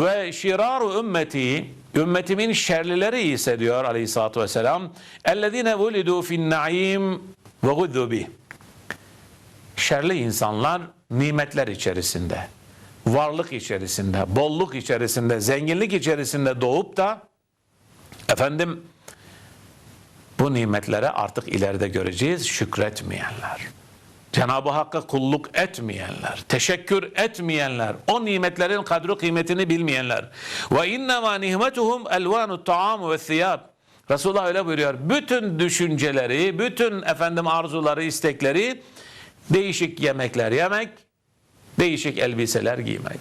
Ve şiraru ümmeti ümmetimin şerlileri ise diyor aleyhissalatü vesselam ellezine vulidu fin naim ve guddu. Şerli insanlar nimetler içerisinde, varlık içerisinde, bolluk içerisinde, zenginlik içerisinde doğup da efendim bu nimetlere artık ileride göreceğiz şükretmeyenler. Cenab-ı Hakk'a kulluk etmeyenler, teşekkür etmeyenler, o nimetlerin kadri kıymetini bilmeyenler. Ve innema nihmetuhum elvanu taam ve thiyab. Resulullah öyle buyuruyor. Bütün düşünceleri, bütün efendim arzuları, istekleri değişik yemekler yemek, değişik elbiseler giymek.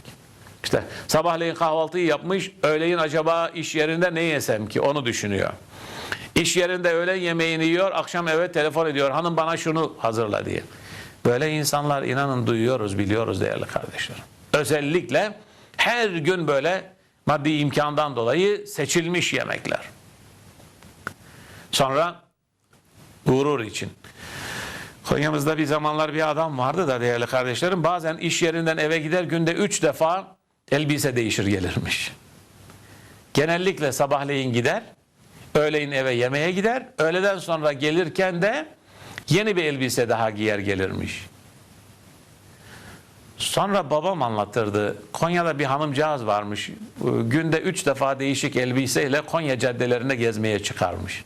İşte sabahleyin kahvaltıyı yapmış, öğleyin acaba iş yerinde ne yesem ki onu düşünüyor. İş yerinde öğlen yemeğini yiyor, akşam eve telefon ediyor. Hanım bana şunu hazırla diye. Böyle insanlar inanın duyuyoruz, biliyoruz değerli kardeşlerim. Özellikle her gün böyle maddi imkandan dolayı seçilmiş yemekler. Sonra gurur için. Konya'mızda bir zamanlar bir adam vardı da değerli kardeşlerim. Bazen iş yerinden eve gider günde üç defa elbise değişir gelirmiş. Genellikle sabahleyin gider, öğleyin eve yemeğe gider, öğleden sonra gelirken de yeni bir elbise daha giyer gelirmiş. Sonra babam anlatırdı. Konya'da bir hanımcağız varmış. Günde üç defa değişik elbiseyle Konya caddelerinde gezmeye çıkarmış.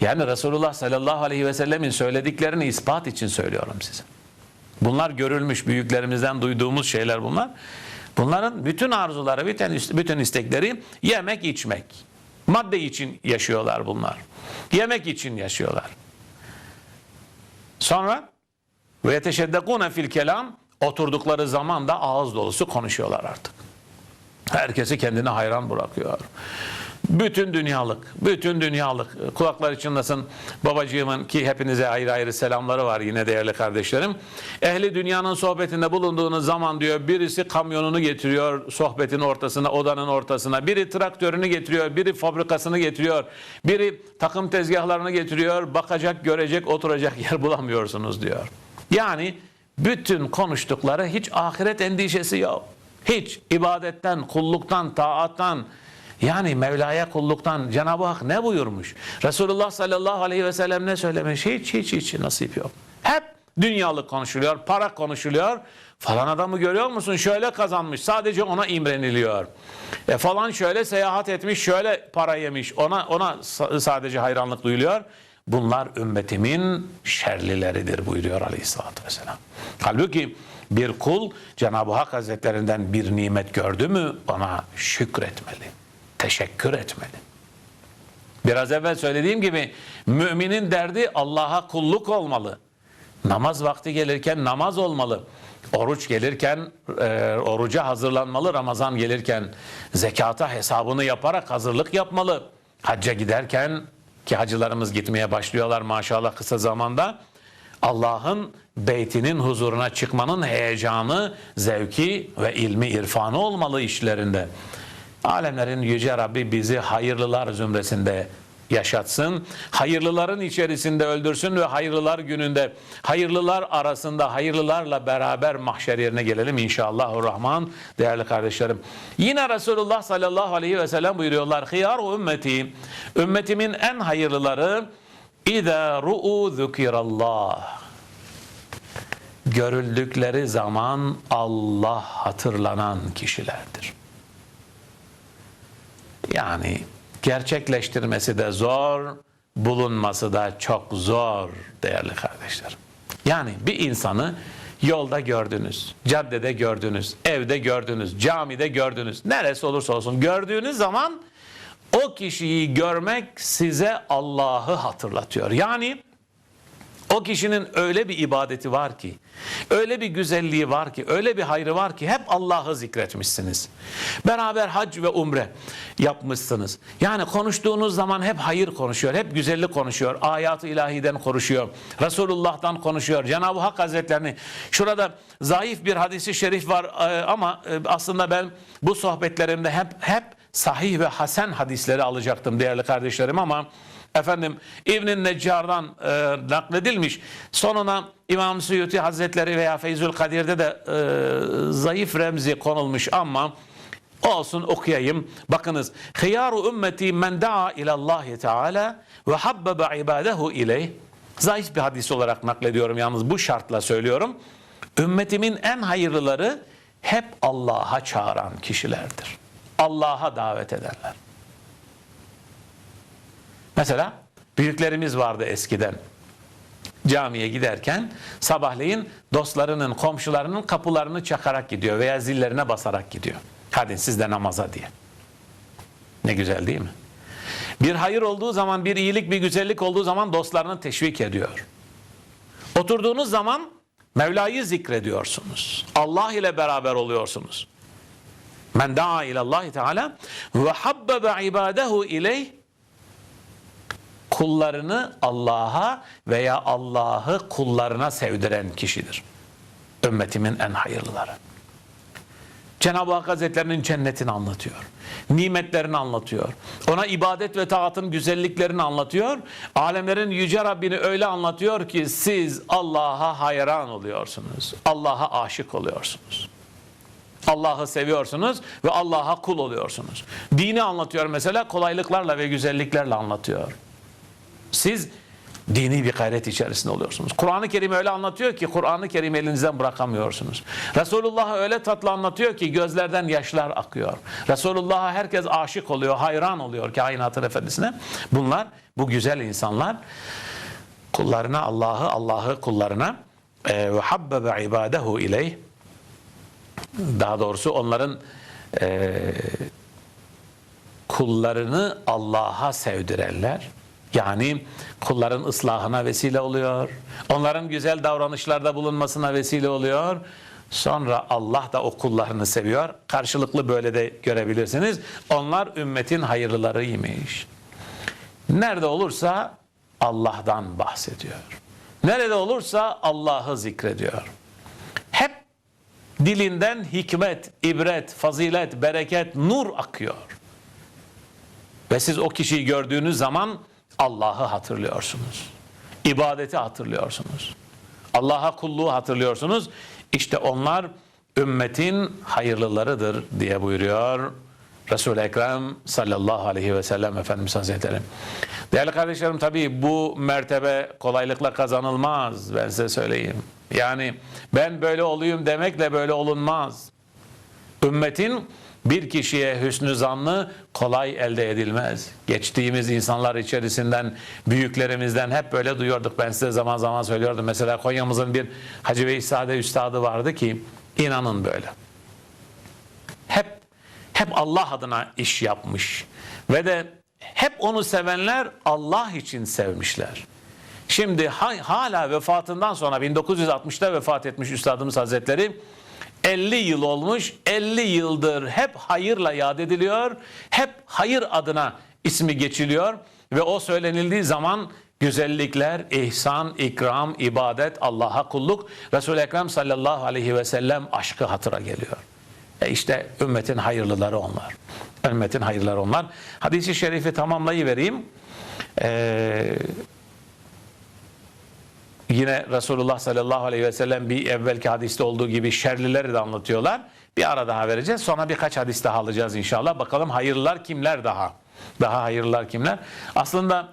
Yani Resulullah sallallahu aleyhi ve sellemin söylediklerini ispat için söylüyorum size. Bunlar görülmüş büyüklerimizden duyduğumuz şeyler bunlar. Bunların bütün arzuları, bütün istekleri yemek, içmek. Madde için yaşıyorlar bunlar. Yemek için yaşıyorlar. Sonra ve yeteşeddekune fil kelam oturdukları zaman da ağız dolusu konuşuyorlar artık. Herkesi kendine hayran bırakıyor. Bütün dünyalık, bütün dünyalık kulaklar içindesin babacığımın ki hepinize ayrı ayrı selamları var yine değerli kardeşlerim. Ehli dünyanın sohbetinde bulunduğunuz zaman diyor birisi kamyonunu getiriyor sohbetin ortasına, odanın ortasına. Biri traktörünü getiriyor, biri fabrikasını getiriyor. Biri takım tezgahlarını getiriyor. Bakacak, görecek, oturacak yer bulamıyorsunuz diyor. Yani bütün konuştukları hiç ahiret endişesi yok. Hiç ibadetten, kulluktan, taattan, yani Mevla'ya kulluktan Cenab-ı Hak ne buyurmuş? Resulullah sallallahu aleyhi ve sellem ne söylemiş? Hiç hiç hiç nasip yok. Hep dünyalık konuşuluyor, para konuşuluyor. Falan adamı görüyor musun? Şöyle kazanmış. Sadece ona imreniliyor. E falan şöyle seyahat etmiş, şöyle para yemiş. Ona ona sadece hayranlık duyuluyor. Bunlar ümmetimin şerlileridir buyuruyor aleyhissalatü vesselam. Halbuki bir kul Cenab-ı Hak Hazretlerinden bir nimet gördü mü ona şükretmeli teşekkür etmeli. Biraz evvel söylediğim gibi müminin derdi Allah'a kulluk olmalı. Namaz vakti gelirken namaz olmalı. Oruç gelirken e, oruca hazırlanmalı. Ramazan gelirken zekata hesabını yaparak hazırlık yapmalı. Hacca giderken ki hacılarımız gitmeye başlıyorlar maşallah kısa zamanda. Allah'ın beytinin huzuruna çıkmanın heyecanı, zevki ve ilmi irfanı olmalı işlerinde. Alemlerin Yüce Rabbi bizi hayırlılar zümresinde yaşatsın. Hayırlıların içerisinde öldürsün ve hayırlılar gününde hayırlılar arasında hayırlılarla beraber mahşer yerine gelelim inşallah rahman değerli kardeşlerim. Yine Resulullah sallallahu aleyhi ve sellem buyuruyorlar. Hıyar ümmeti ümmetimin en hayırlıları İza ru'u zükirallah görüldükleri zaman Allah hatırlanan kişilerdir. Yani gerçekleştirmesi de zor, bulunması da çok zor değerli kardeşlerim. Yani bir insanı yolda gördünüz, caddede gördünüz, evde gördünüz, camide gördünüz, neresi olursa olsun gördüğünüz zaman o kişiyi görmek size Allah'ı hatırlatıyor. Yani o kişinin öyle bir ibadeti var ki, öyle bir güzelliği var ki, öyle bir hayrı var ki hep Allah'ı zikretmişsiniz. Beraber hac ve umre yapmışsınız. Yani konuştuğunuz zaman hep hayır konuşuyor, hep güzellik konuşuyor. Ayat-ı ilahiden konuşuyor, Resulullah'tan konuşuyor, Cenab-ı Hak Hazretlerini. Şurada zayıf bir hadisi şerif var e, ama e, aslında ben bu sohbetlerimde hep hep sahih ve hasen hadisleri alacaktım değerli kardeşlerim ama efendim İbn-i Neccar'dan e, nakledilmiş. Sonuna İmam Suyuti Hazretleri veya Feyzül Kadir'de de e, zayıf remzi konulmuş ama Olsun okuyayım. Bakınız. Hiyaru ümmeti men da'a ilallahi teala ve habbebe ibadehu ileyh. Zayıf bir hadis olarak naklediyorum yalnız bu şartla söylüyorum. Ümmetimin en hayırlıları hep Allah'a çağıran kişilerdir. Allah'a davet edenler. Mesela büyüklerimiz vardı eskiden. Camiye giderken sabahleyin dostlarının, komşularının kapılarını çakarak gidiyor veya zillerine basarak gidiyor. Hadi siz de namaza diye. Ne güzel değil mi? Bir hayır olduğu zaman, bir iyilik, bir güzellik olduğu zaman dostlarını teşvik ediyor. Oturduğunuz zaman Mevla'yı zikrediyorsunuz. Allah ile beraber oluyorsunuz. Men da'a ilallahi teala ve habbebe ibadehu ileyh kullarını Allah'a veya Allah'ı kullarına sevdiren kişidir. Ümmetimin en hayırlıları. Cenab-ı Hak Hazretlerinin cennetini anlatıyor. Nimetlerini anlatıyor. Ona ibadet ve taatın güzelliklerini anlatıyor. Alemlerin yüce Rabbini öyle anlatıyor ki siz Allah'a hayran oluyorsunuz. Allah'a aşık oluyorsunuz. Allah'ı seviyorsunuz ve Allah'a kul oluyorsunuz. Dini anlatıyor mesela kolaylıklarla ve güzelliklerle anlatıyor. Siz dini bir gayret içerisinde oluyorsunuz. Kur'an-ı Kerim öyle anlatıyor ki Kur'an-ı Kerim elinizden bırakamıyorsunuz. Resulullah öyle tatlı anlatıyor ki gözlerden yaşlar akıyor. Resulullah'a herkes aşık oluyor, hayran oluyor kainatın efendisine. Bunlar bu güzel insanlar kullarına Allah'ı, Allah'ı kullarına e, ve habbebe ibadehu ileyh daha doğrusu onların e, kullarını Allah'a sevdirenler yani kulların ıslahına vesile oluyor. Onların güzel davranışlarda bulunmasına vesile oluyor. Sonra Allah da o kullarını seviyor. Karşılıklı böyle de görebilirsiniz. Onlar ümmetin hayırlılarıymış. Nerede olursa Allah'tan bahsediyor. Nerede olursa Allah'ı zikrediyor. Hep dilinden hikmet, ibret, fazilet, bereket, nur akıyor. Ve siz o kişiyi gördüğünüz zaman Allah'ı hatırlıyorsunuz. İbadeti hatırlıyorsunuz. Allah'a kulluğu hatırlıyorsunuz. İşte onlar ümmetin hayırlılarıdır diye buyuruyor Resul-i Ekrem sallallahu aleyhi ve sellem Efendimiz Hazretleri. Değerli kardeşlerim tabii bu mertebe kolaylıkla kazanılmaz ben size söyleyeyim. Yani ben böyle olayım demekle böyle olunmaz. Ümmetin bir kişiye hüsnü zannı kolay elde edilmez. Geçtiğimiz insanlar içerisinden, büyüklerimizden hep böyle duyuyorduk. Ben size zaman zaman söylüyordum. Mesela Konya'mızın bir Hacı Veysade Üstadı vardı ki inanın böyle. Hep hep Allah adına iş yapmış. Ve de hep onu sevenler Allah için sevmişler. Şimdi hala vefatından sonra 1960'da vefat etmiş Üstadımız Hazretleri 50 yıl olmuş, 50 yıldır hep hayırla yad ediliyor, hep hayır adına ismi geçiliyor ve o söylenildiği zaman güzellikler, ihsan, ikram, ibadet, Allah'a kulluk, Resul-i Ekrem sallallahu aleyhi ve sellem aşkı hatıra geliyor. E işte ümmetin hayırlıları onlar. Ümmetin hayırlıları onlar. Hadis-i şerifi tamamlayıvereyim. Eee Yine Resulullah sallallahu aleyhi ve sellem bir evvelki hadiste olduğu gibi şerlileri de anlatıyorlar. Bir ara daha vereceğiz. Sonra birkaç hadis daha alacağız inşallah. Bakalım hayırlılar kimler daha? Daha hayırlılar kimler? Aslında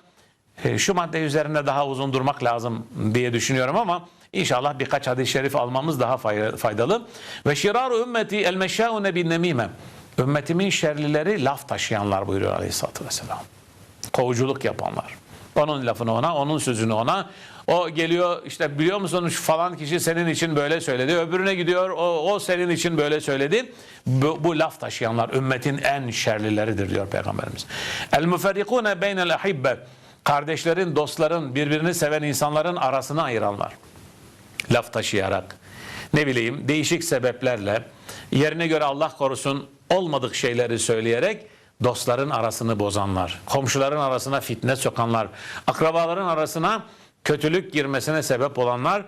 e, şu madde üzerinde daha uzun durmak lazım diye düşünüyorum ama inşallah birkaç hadis-i şerif almamız daha faydalı. Ve şiraru ümmeti el meşâune bin nemime. Ümmetimin şerlileri laf taşıyanlar buyuruyor aleyhissalatü vesselam. Kovuculuk yapanlar. Onun lafını ona, onun sözünü ona. O geliyor işte biliyor musun şu falan kişi senin için böyle söyledi. Öbürüne gidiyor o, o senin için böyle söyledi. Bu, bu laf taşıyanlar ümmetin en şerlileridir diyor Peygamberimiz. El müferrikune beynel ahibbe. Kardeşlerin, dostların, birbirini seven insanların arasını ayıranlar. Laf taşıyarak. Ne bileyim değişik sebeplerle yerine göre Allah korusun olmadık şeyleri söyleyerek dostların arasını bozanlar, komşuların arasına fitne sokanlar, akrabaların arasına kötülük girmesine sebep olanlar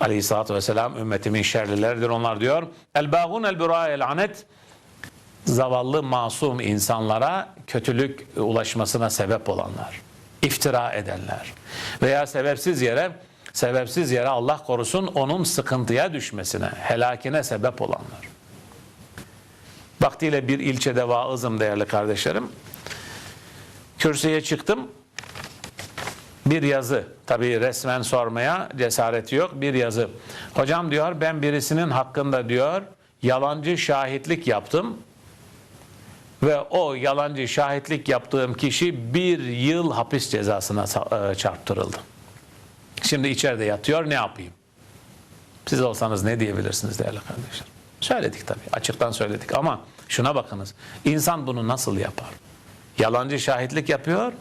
Aleyhisselatü Vesselam ümmetimin şerlileridir onlar diyor. El bâgûn el bürâ'el anet zavallı masum insanlara kötülük ulaşmasına sebep olanlar, iftira edenler veya sebepsiz yere sebepsiz yere Allah korusun onun sıkıntıya düşmesine, helakine sebep olanlar. Vaktiyle bir ilçede vaazım değerli kardeşlerim. Kürsüye çıktım. Bir yazı. Tabii resmen sormaya cesareti yok. Bir yazı. Hocam diyor ben birisinin hakkında diyor yalancı şahitlik yaptım. Ve o yalancı şahitlik yaptığım kişi bir yıl hapis cezasına e, çarptırıldı. Şimdi içeride yatıyor ne yapayım? Siz olsanız ne diyebilirsiniz değerli kardeşler? Söyledik tabii. Açıktan söyledik ama şuna bakınız. İnsan bunu nasıl yapar? Yalancı şahitlik yapıyor.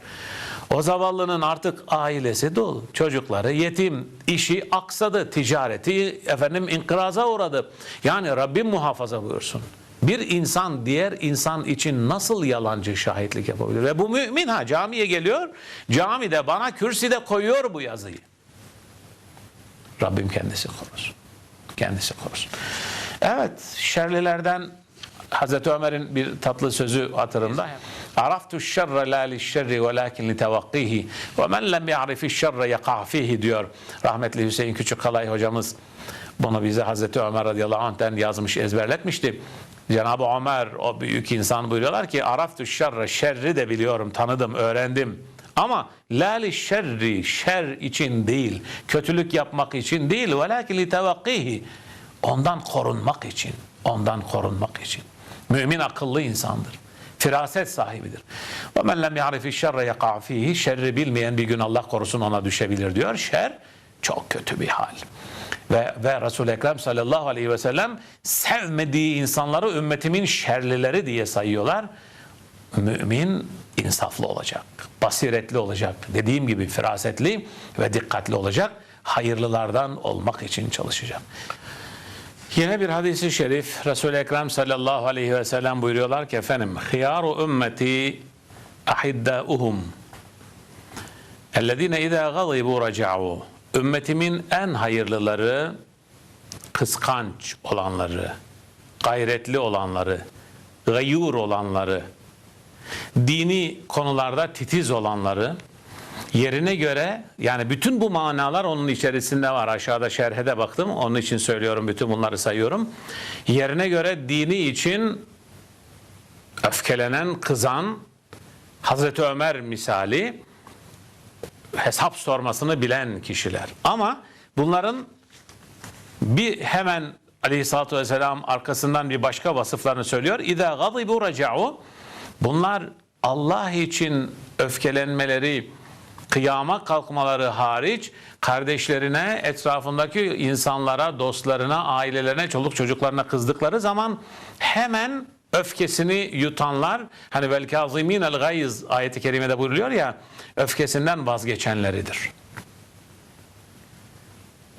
O zavallının artık ailesi dolu. Çocukları yetim, işi aksadı, ticareti efendim inkıraza uğradı. Yani Rabbim muhafaza buyursun. Bir insan diğer insan için nasıl yalancı şahitlik yapabilir? Ve bu mümin ha camiye geliyor. Camide bana kürsüde koyuyor bu yazıyı. Rabbim kendisi korusun. Kendisi korusun. Evet, şerlilerden Hazreti Ömer'in bir tatlı sözü hatırımda. Araftu şerre la li şerri velakin li tevakkihi ve men lem ya'rifi şerre yaka fihi diyor. Rahmetli Hüseyin Küçükkalay hocamız bunu bize Hazreti Ömer radıyallahu anh'ten yazmış, ezberletmişti. Cenab-ı Ömer o büyük insan buyuruyorlar ki Araftu şerre şerri de biliyorum, tanıdım, öğrendim. Ama lali şerri şer için değil, kötülük yapmak için değil, velakin li tevakkihi ondan korunmak için, ondan korunmak için. Mümin akıllı insandır. Firaset sahibidir. Ve men lem ya'rifi şerre yaka şerri bilmeyen bir gün Allah korusun ona düşebilir diyor. Şer çok kötü bir hal. Ve, ve Resul-i Ekrem sallallahu aleyhi ve sellem sevmediği insanları ümmetimin şerlileri diye sayıyorlar. Mümin insaflı olacak, basiretli olacak, dediğim gibi firasetli ve dikkatli olacak, hayırlılardan olmak için çalışacak. Yine bir hadisi şerif. Resul-i Ekrem sallallahu aleyhi ve sellem buyuruyorlar ki efendim Hiyaru ümmeti ahiddâuhum ellezine izâ gazibû raca'û. Ümmetimin en hayırlıları kıskanç olanları, gayretli olanları, gayur olanları, dini konularda titiz olanları, yerine göre yani bütün bu manalar onun içerisinde var. Aşağıda şerhe de baktım. Onun için söylüyorum bütün bunları sayıyorum. Yerine göre dini için öfkelenen, kızan Hazreti Ömer misali hesap sormasını bilen kişiler. Ama bunların bir hemen Aleyhisselatü Vesselam arkasından bir başka vasıflarını söylüyor. İza gadibu raca'u Bunlar Allah için öfkelenmeleri, kıyama kalkmaları hariç kardeşlerine, etrafındaki insanlara, dostlarına, ailelerine, çoluk çocuklarına kızdıkları zaman hemen öfkesini yutanlar hani vel kazimin el gayz ayeti kerimede buyuruluyor ya öfkesinden vazgeçenleridir.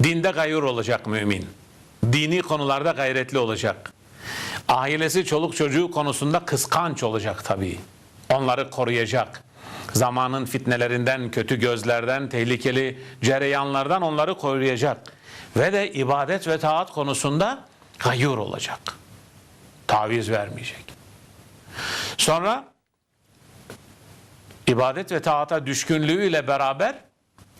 Dinde gayur olacak mümin. Dini konularda gayretli olacak. Ailesi, çoluk çocuğu konusunda kıskanç olacak tabii. Onları koruyacak. Zamanın fitnelerinden, kötü gözlerden, tehlikeli cereyanlardan onları koruyacak. Ve de ibadet ve taat konusunda gayur olacak. Taviz vermeyecek. Sonra ibadet ve taata düşkünlüğüyle beraber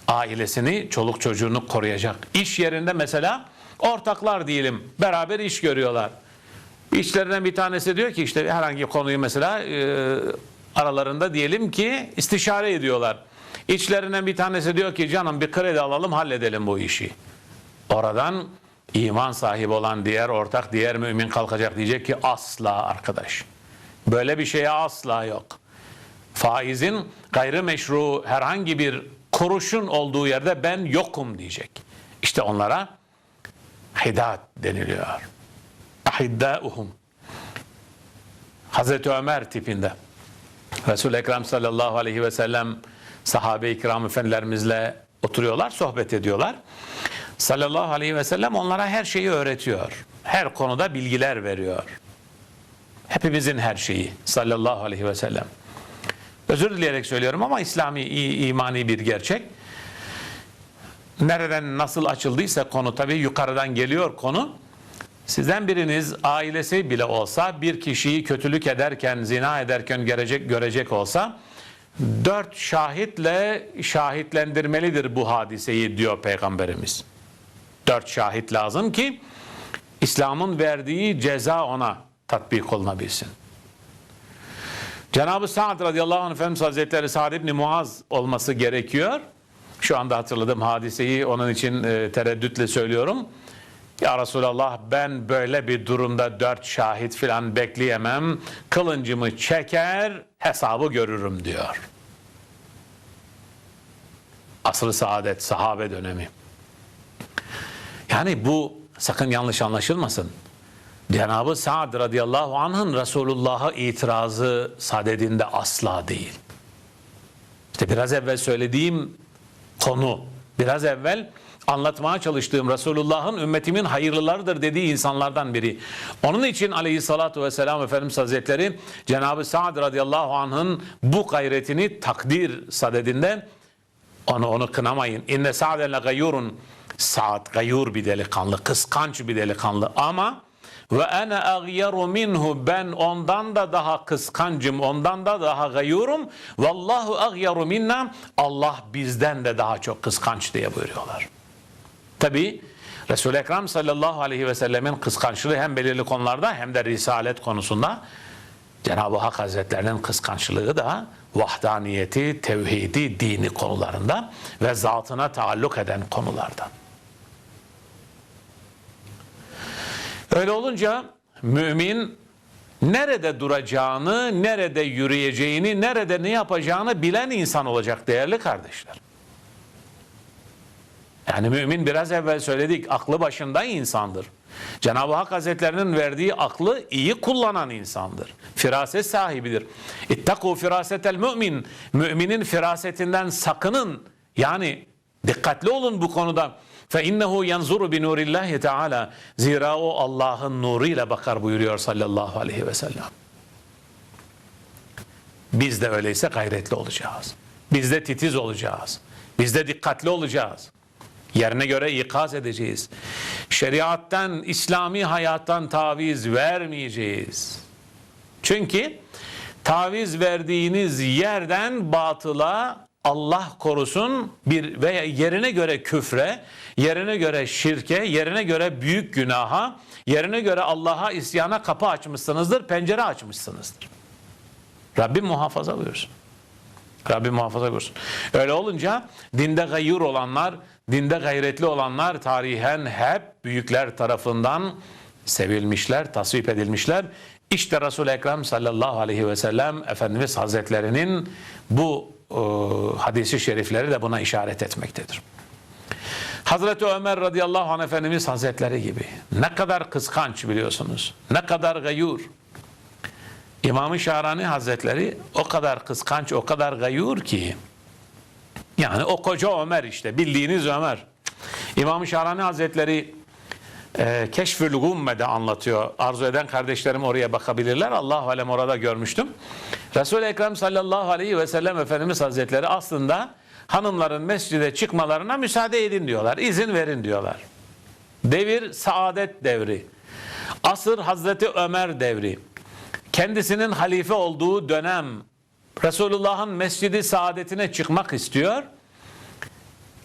ailesini, çoluk çocuğunu koruyacak. İş yerinde mesela ortaklar diyelim, beraber iş görüyorlar. İşlerinden bir tanesi diyor ki işte herhangi konuyu mesela e, aralarında diyelim ki istişare ediyorlar. İçlerinden bir tanesi diyor ki canım bir kredi alalım halledelim bu işi. Oradan iman sahibi olan diğer ortak, diğer mümin kalkacak diyecek ki asla arkadaş. Böyle bir şeye asla yok. Faizin gayrimeşru herhangi bir kuruşun olduğu yerde ben yokum diyecek. İşte onlara hidat deniliyor. Ahiddâuhum. Hazreti Ömer tipinde. Resul-i Ekrem sallallahu aleyhi ve sellem sahabe-i kiram efendilerimizle oturuyorlar, sohbet ediyorlar. Sallallahu aleyhi ve sellem onlara her şeyi öğretiyor. Her konuda bilgiler veriyor. Hepimizin her şeyi sallallahu aleyhi ve sellem. Özür dileyerek söylüyorum ama İslami, imani bir gerçek. Nereden nasıl açıldıysa konu tabii yukarıdan geliyor konu. Sizden biriniz ailesi bile olsa bir kişiyi kötülük ederken, zina ederken görecek, görecek olsa dört şahitle şahitlendirmelidir bu hadiseyi diyor Peygamberimiz. Dört şahit lazım ki İslam'ın verdiği ceza ona tatbik olunabilsin. Cenab-ı Sa'd radıyallahu anh Efendimiz Hazretleri Sa'd ibn Muaz olması gerekiyor. Şu anda hatırladığım hadiseyi onun için e, tereddütle söylüyorum. Ya Resulallah ben böyle bir durumda dört şahit filan bekleyemem. Kılıncımı çeker hesabı görürüm diyor. Asr-ı saadet, sahabe dönemi. Yani bu sakın yanlış anlaşılmasın. Cenab-ı Sa'd radıyallahu anh'ın Resulullah'a itirazı sadedinde asla değil. İşte biraz evvel söylediğim konu, biraz evvel anlatmaya çalıştığım Resulullah'ın ümmetimin hayırlılarıdır dediği insanlardan biri. Onun için aleyhissalatu vesselam Efendimiz Hazretleri Cenab-ı Sa'd radıyallahu anh'ın bu gayretini takdir sadedinde onu onu kınamayın. İnne Sa'den le gayyurun Sa'd gayur bir delikanlı, kıskanç bir delikanlı ama ve ene agyaru minhu ben ondan da daha kıskancım, ondan da daha gayurum. Vallahu agyaru minna Allah bizden de daha çok kıskanç diye buyuruyorlar. Tabi Resul-i Ekrem sallallahu aleyhi ve sellemin kıskançlığı hem belirli konularda hem de risalet konusunda Cenab-ı Hak Hazretlerinin kıskançlığı da vahdaniyeti, tevhidi, dini konularında ve zatına taalluk eden konularda. Öyle olunca mümin nerede duracağını, nerede yürüyeceğini, nerede ne yapacağını bilen insan olacak değerli kardeşler. Yani mümin biraz evvel söyledik aklı başında insandır. Cenab-ı Hak Hazretlerinin verdiği aklı iyi kullanan insandır. Firaset sahibidir. İttaku firasetel mümin. Müminin firasetinden sakının. Yani dikkatli olun bu konuda. Fe innehu yanzuru bi nurillahi. Zira o Allah'ın nuruyla bakar buyuruyor sallallahu aleyhi ve sellem. Biz de öyleyse gayretli olacağız. Biz de titiz olacağız. Biz de dikkatli olacağız. Yerine göre ikaz edeceğiz. Şeriattan, İslami hayattan taviz vermeyeceğiz. Çünkü taviz verdiğiniz yerden batıla Allah korusun bir veya yerine göre küfre, yerine göre şirke, yerine göre büyük günaha, yerine göre Allah'a isyana kapı açmışsınızdır, pencere açmışsınızdır. Rabbim muhafaza buyursun. Rabbim muhafaza buyursun. Öyle olunca dinde gayyur olanlar, dinde gayretli olanlar tarihen hep büyükler tarafından sevilmişler, tasvip edilmişler. İşte Resul-i Ekrem sallallahu aleyhi ve sellem Efendimiz Hazretlerinin bu e, hadisi şerifleri de buna işaret etmektedir. Hazreti Ömer radıyallahu anh Efendimiz Hazretleri gibi ne kadar kıskanç biliyorsunuz, ne kadar gayur. İmam-ı Şahrani Hazretleri o kadar kıskanç, o kadar gayur ki yani o koca Ömer işte bildiğiniz Ömer. İmam-ı Şahrani Hazretleri e, Keşfül Gumme'de anlatıyor. Arzu eden kardeşlerim oraya bakabilirler. Allah alem orada görmüştüm. Resul-i Ekrem sallallahu aleyhi ve sellem Efendimiz Hazretleri aslında hanımların mescide çıkmalarına müsaade edin diyorlar. İzin verin diyorlar. Devir saadet devri. Asır Hazreti Ömer devri. Kendisinin halife olduğu dönem Resulullah'ın mescidi saadetine çıkmak istiyor.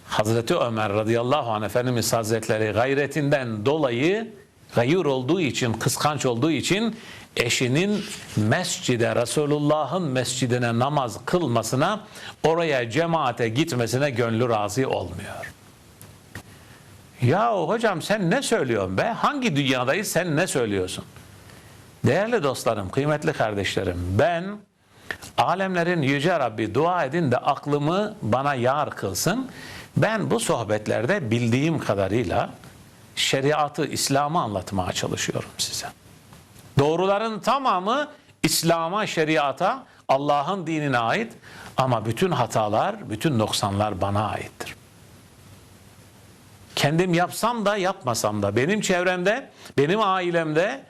Hazreti Ömer radıyallahu anh Efendimiz Hazretleri gayretinden dolayı gayur olduğu için, kıskanç olduğu için eşinin mescide, Resulullah'ın mescidine namaz kılmasına, oraya cemaate gitmesine gönlü razı olmuyor. Ya hocam sen ne söylüyorsun be? Hangi dünyadayız sen ne söylüyorsun? Değerli dostlarım, kıymetli kardeşlerim, ben alemlerin yüce Rabbi dua edin de aklımı bana yar kılsın. Ben bu sohbetlerde bildiğim kadarıyla şeriatı, İslam'ı anlatmaya çalışıyorum size. Doğruların tamamı İslam'a, şeriata, Allah'ın dinine ait ama bütün hatalar, bütün noksanlar bana aittir. Kendim yapsam da yapmasam da benim çevremde, benim ailemde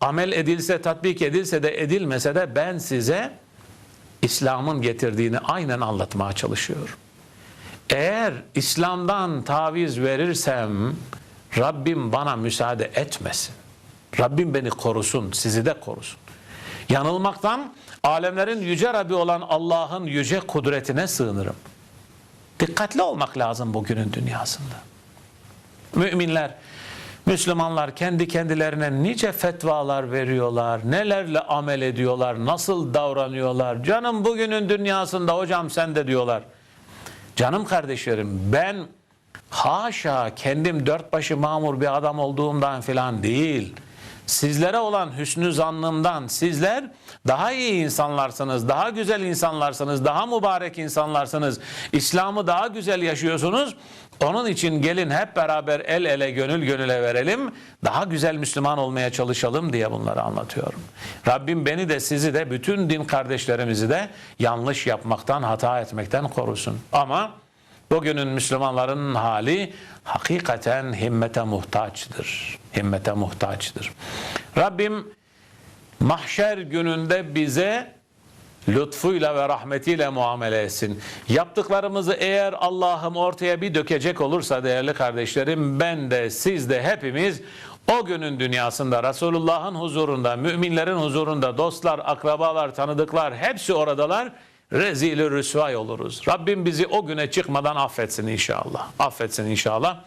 amel edilse, tatbik edilse de edilmese de ben size İslam'ın getirdiğini aynen anlatmaya çalışıyorum. Eğer İslam'dan taviz verirsem Rabbim bana müsaade etmesin. Rabbim beni korusun, sizi de korusun. Yanılmaktan alemlerin yüce Rabbi olan Allah'ın yüce kudretine sığınırım. Dikkatli olmak lazım bugünün dünyasında. Müminler Müslümanlar kendi kendilerine nice fetvalar veriyorlar, nelerle amel ediyorlar, nasıl davranıyorlar. Canım bugünün dünyasında hocam sen de diyorlar. Canım kardeşlerim ben haşa kendim dört başı mamur bir adam olduğumdan filan değil. Sizlere olan hüsnü zannımdan sizler daha iyi insanlarsınız, daha güzel insanlarsınız, daha mübarek insanlarsınız. İslam'ı daha güzel yaşıyorsunuz. Onun için gelin hep beraber el ele gönül gönüle verelim. Daha güzel Müslüman olmaya çalışalım diye bunları anlatıyorum. Rabbim beni de sizi de bütün din kardeşlerimizi de yanlış yapmaktan, hata etmekten korusun. Ama Bugünün Müslümanların hali hakikaten himmete muhtaçtır. Himmete muhtaçtır. Rabbim mahşer gününde bize lütfuyla ve rahmetiyle muamele etsin. Yaptıklarımızı eğer Allah'ım ortaya bir dökecek olursa değerli kardeşlerim ben de siz de hepimiz o günün dünyasında Resulullah'ın huzurunda, müminlerin huzurunda, dostlar, akrabalar, tanıdıklar hepsi oradalar. Rezil-i rüsvay oluruz. Rabbim bizi o güne çıkmadan affetsin inşallah. Affetsin inşallah.